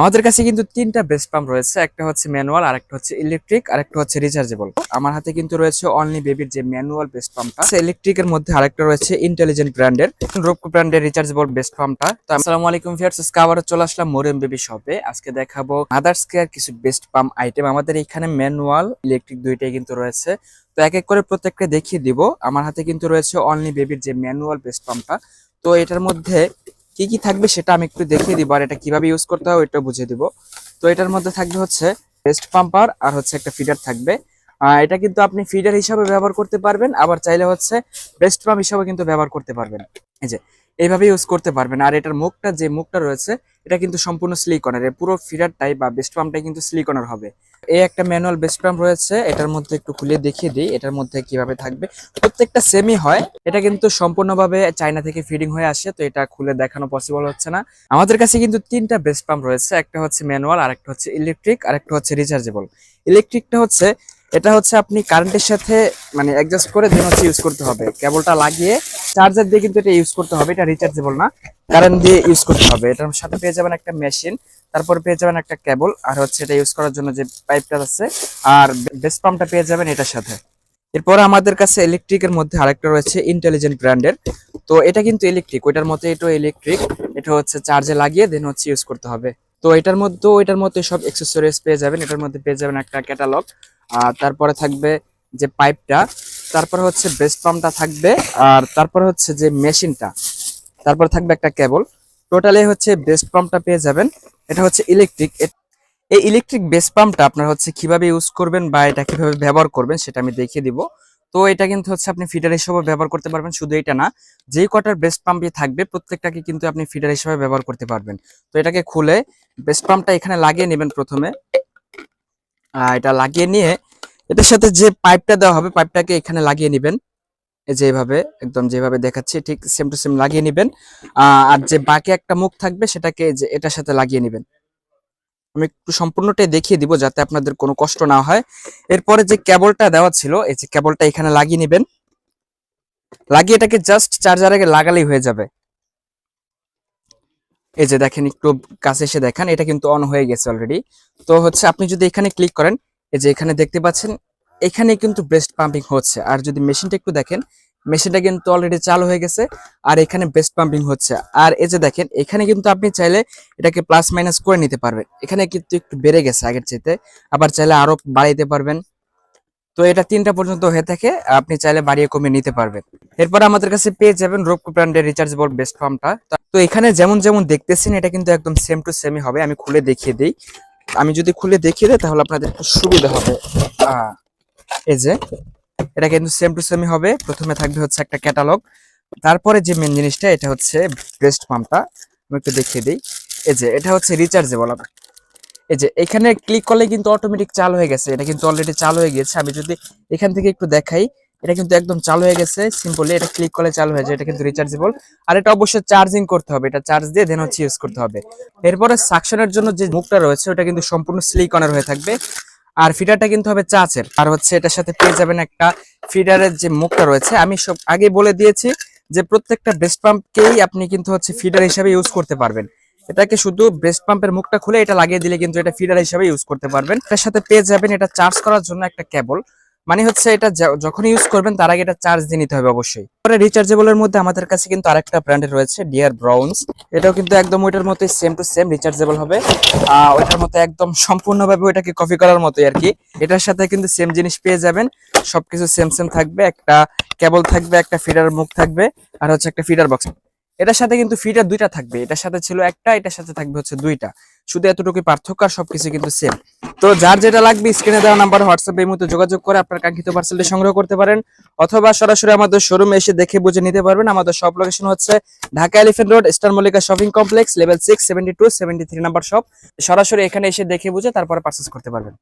আমাদের কাছে কিন্তু তিনটা বেস্ট পাম্প রয়েছে, একটা হচ্ছে ম্যানুয়াল আর একটা হচ্ছে ইলেকট্রিক আর একটা হচ্ছে রিচার্জেবল আমার হাতে কিন্তু রয়েছে অনলি বেবির যে ম্যানুয়াল বেস্ট পাম্পটা ইলেকট্রিকের মধ্যে আরেকটা রয়েছে ইন্টেলিজেন্ট ব্র্যান্ডের রোপকো ব্র্যান্ডের রিচার্জেবল বেস্ট পাম্পটা তো আসসালামু আলাইকুম ফিয়ার্স আবারও চলে আসলাম মোরেম বেবি শপে আজকে দেখাবো আদার্স কেয়ার কিছু বেস্ট পাম্প আইটেম আমাদের এখানে ম্যানুয়াল ইলেকট্রিক দুইটাই কিন্তু রয়েছে। তো এক এক করে প্রত্যেকটা দেখিয়ে দিব। আমার হাতে কিন্তু রয়েছে অনলি বেবির যে ম্যানুয়াল বেস্ট পাম্পটা তো এটার মধ্যে কি কি থাকবে সেটা আমি একটু দেখিয়ে দিব আর এটা কীভাবে ইউজ করতে হয় ওইটা বুঝিয়ে দিব। তো এটার মধ্যে থাকবে হচ্ছে বেস্ট পাম্পার আর হচ্ছে একটা ফিডার থাকবে। এটা কিন্তু আপনি ফিডার হিসাবে ব্যবহার করতে পারবেন, আবার চাইলে হচ্ছে বেস্ট পাম্প হিসাবে কিন্তু ব্যবহার করতে পারবেন। এই যে, এইভাবে ইউজ করতে পারবেন। আর এটার মুখটা, যে মুখটা রয়েছে এটা কিন্তু সম্পূর্ণ স্লিকনের এর পুরো ফিডারটাই বা বেস্ট পাম্পটাই কিন্তু স্লিকনের হবে। এই একটা ম্যানুয়াল বেস্ট পাম্প রয়েছে, এটার মধ্যে একটু খুলে দেখিয়ে দিই, এটার মধ্যে কীভাবে থাকবে। প্রত্যেকটা সেমই হয়, এটা কিন্তু সম্পূর্ণভাবে চায়না থেকে ফিডিং হয়ে আসে, তো এটা খুলে দেখানো পসিবল হচ্ছে না। আমাদের কাছে কিন্তু তিনটা বেস্ট পাম্প রয়েছে, একটা হচ্ছে ম্যানুয়াল আর একটা হচ্ছে ইলেকট্রিক আর একটা হচ্ছে রিচার্জেবল ইলেকট্রিকটা হচ্ছে, এটা হচ্ছে আপনি কারেন্টের সাথে মানে অ্যাডজাস্ট করে দেন হচ্ছে ইউজ করতে হবে। কেবলটা লাগিয়ে চার্জার দিয়ে কিন্তু এটা ইউজ করতে হবে, এটা রিচার্জেবল না। কারেন্ট দিয়ে ইউজ করতে হবে। এটার সাথে পেয়ে যাবেন একটা মেশিন তারপর পেয়ে যাবেন একটা কেবল আর হচ্ছে এটা ইউজ করার জন্য যে পাইপটা আছে, আর বেস্ট পাম্পটা পেয়ে যাবেন এটার সাথে। এরপর আমাদের কাছে ইলেকট্রিকের মধ্যে আরেকটা রয়েছে ইন্টেলিজেন্ট ব্র্যান্ডের তো এটা কিন্তু ইলেকট্রিক ওইটার মতো এটা ইলেকট্রিক এটা হচ্ছে চার্জে লাগিয়ে দেন হচ্ছে ইউজ করতে হবে। তো এটার মধ্যেও এটার মধ্যে সব এক্সেসরিজ পেয়ে যাবেন। এটার মধ্যে পেয়ে যাবেন একটা ক্যাটালগ আর তারপরে থাকবে যে পাইপটা তারপর হচ্ছে বেস্ট পাম্পটা থাকবে আর তারপর হচ্ছে যে মেশিনটা তারপর থাকবে একটা কেবল টোটালি হচ্ছে বেস্ট পাম্পটা পেয়ে যাবেন। এটা হচ্ছে ইলেকট্রিক এই ইলেকট্রিক বেস পাম্পটা আপনার হচ্ছে কীভাবে ইউজ করবেন বা এটা কীভাবে ব্যবহার করবেন সেটা আমি দেখিয়ে দিব। তো এটা কিন্তু হচ্ছে আপনি ফিডার হিসেবে ব্যবহার করতে পারবেন, শুধু এটা না। যেই কটার বেস্ট পাম্পই থাকবে, প্রত্যেকটাকে কিন্তু আপনি ফিডার হিসেবে ব্যবহার করতে পারবেন। তো এটাকে খুলে বেস্ট পাম্পটা এখানে লাগিয়ে নেবেন প্রথমে। এটা লাগিয়ে নিয়ে এটার সাথে যে পাইপটা দেওয়া হবে, পাইপটাকে এখানে লাগিয়ে নেবেন। এই যে এইভাবে একদম যেভাবে দেখাচ্ছি, ঠিক সেম টু সেম লাগিয়ে নেবেন। আর যে বাকি একটা মুখ থাকবে, সেটাকে যে এটার সাথে লাগিয়ে নেবেন। আমি একটু সম্পূর্ণটাই দেখিয়ে দিব, যাতে আপনাদের কোনো কষ্ট না হয়। এরপরে যে কেবলটা দেওয়া ছিল, এই যে কেবলটা এখানে লাগিয়ে নেবেন। লাগিয়ে এটাকে জাস্ট চার্জারে লাগালেই হয়ে যাবে। এই যে দেখেন, একটু কাছে এসে দেখেন, এটা কিন্তু অন হয়ে গেছে অলরেডি তো হচ্ছে, আপনি যদি এখানে ক্লিক করেন এই যে এখানে দেখতে পাচ্ছেন এখানে কিন্তু বেস্ট পাম্পিং হচ্ছে। আর যদি মেশিনটা একটু দেখেন, মেশিনটা কিন্তু অলরেডি চালু হয়ে গেছে, আর এখানে বেস্ট পাম্পিং হচ্ছে। আর এই যে দেখেন, এখানে কিন্তু আপনি চাইলে এটাকে প্লাস মাইনাস করে নিতে পারবেন। এখানে কিন্তু একটু বেড়ে গেছে আগের চাইতে, আবার চাইলে আরও বাড়াইতে পারবেন। তো এটা তিনটা পর্যন্ত হয়ে থাকে, আপনি চাইলে বাড়িয়ে কমিয়ে নিতে পারবেন। এরপর আমাদের কাছে পেয়ে যাবেন রোপকো ব্র্যান্ডের রিচার্জেবল বেস্ট ফার্মটা তো এখানে যেমন যেমন দেখতেছেন, এটা কিন্তু একদম সেম টু সেমই হবে, আমি খুলে দেখিয়ে দিই। আমি যদি খুলে দেখিয়ে দিই, তাহলে আপনাদের একটু সুবিধা হবে। এই যে, এটা কিন্তু সেম টু সেমই হবে। প্রথমে থাকবে হচ্ছে একটা ক্যাটালগ তারপরে যে মেন জিনিসটা, এটা হচ্ছে বেস্ট পাম্পটা আমি একটু দেখিয়ে দিই। এই যে, এটা হচ্ছে রিচার্জেবল এই যে, এখানে ক্লিক করলে কিন্তু অটোমেটিক চালু হয়ে গেছে। এটা কিন্তু অলরেডি চালু হয়ে গেছে আমি যদি এখান থেকে একটু দেখাই এটা কিন্তু একদম চালু হয়ে গেছে। সিম্পলি এটা ক্লিক করলে চালু হয়ে যায়। এটা কিন্তু রিচার্জেবল আর এটা অবশ্যই চার্জিং করতে হবে। এটা চার্জ দিয়ে দেন হচ্ছে ইউজ করতে হবে। এরপরে সাকশনের জন্য যে মুখটা রয়েছে, ওটা কিন্তু সম্পূর্ণ সিলিকনের হয়ে থাকবে। আর ফিডারটা কিন্তু হবে চাচের। আর হচ্ছে এটার সাথে পেয়ে যাবেন একটা ফিডারের যে মুখটা রয়েছে। আমি সব আগে বলে দিয়েছি যে প্রত্যেকটা বেস্ট পাম্পকেই আপনি কিন্তু হচ্ছে ফিডার হিসাবে ইউজ করতে পারবেন। এটাকে শুধু ব্রেস্ট পাম্পের মুখটা খুলে এটা লাগিয়ে দিলে কিন্তু এটা ফিডার হিসাবে ইউজ করতে পারবেন। এটার সাথে পেয়ে যাবেন এটা চার্জ করার জন্য একটা কেবল মানে হচ্ছে এটা যখন ইউজ করবেন, তার আগে এটা চার্জ দিয়ে নিতে হবে অবশ্যই। পরে রিচার্জেবল এর মধ্যে আমাদের কাছে কিন্তু আরেকটা ব্র্যান্ডের রয়েছে ডিয়ার ব্রাউন্স এটাও কিন্তু একদম ওইটার মতোই সেম টু সেম রিচার্জেবল হবে। ওইটার মতো একদম সম্পূর্ণভাবে ওইটাকে কপি করার মতোই আর কি। এটার সাথে কিন্তু সেম জিনিস পেয়ে যাবেন। সবকিছু সেম সেম থাকবে, একটা কেবল থাকবে, একটা ফিডার মুখ থাকবে, আর হচ্ছে একটা ফিডার বক্স এটার সাথে কিন্তু ফিডার দুইটা থাকবে। এটার সাথে ছিল একটা, এটার সাথে থাকবে হচ্ছে দুইটা। শুধু এতটুকু পার্থক্য আর সবকিছু কিন্তু সেম তো যার যেটা লাগবে স্ক্রিনে দেওয়া নাম্বার হোয়াটসঅ্যাপে মতো যোগাযোগ করে আপনার কাঙ্ক্ষিত পার্সেলটি সংগ্রহ করতে পারেন। অথবা সরাসরি আমাদের শোরুমে এসে দেখে বুঝে নিতে পারবেন। আমাদের সব লোকেশন হচ্ছে Dhaka elephant road star Mallika shopping complex level six seventy two seventy three number shop সরাসরি এখানে এসে দেখে বুঝে তারপরে পার্চেস করতে পারবেন।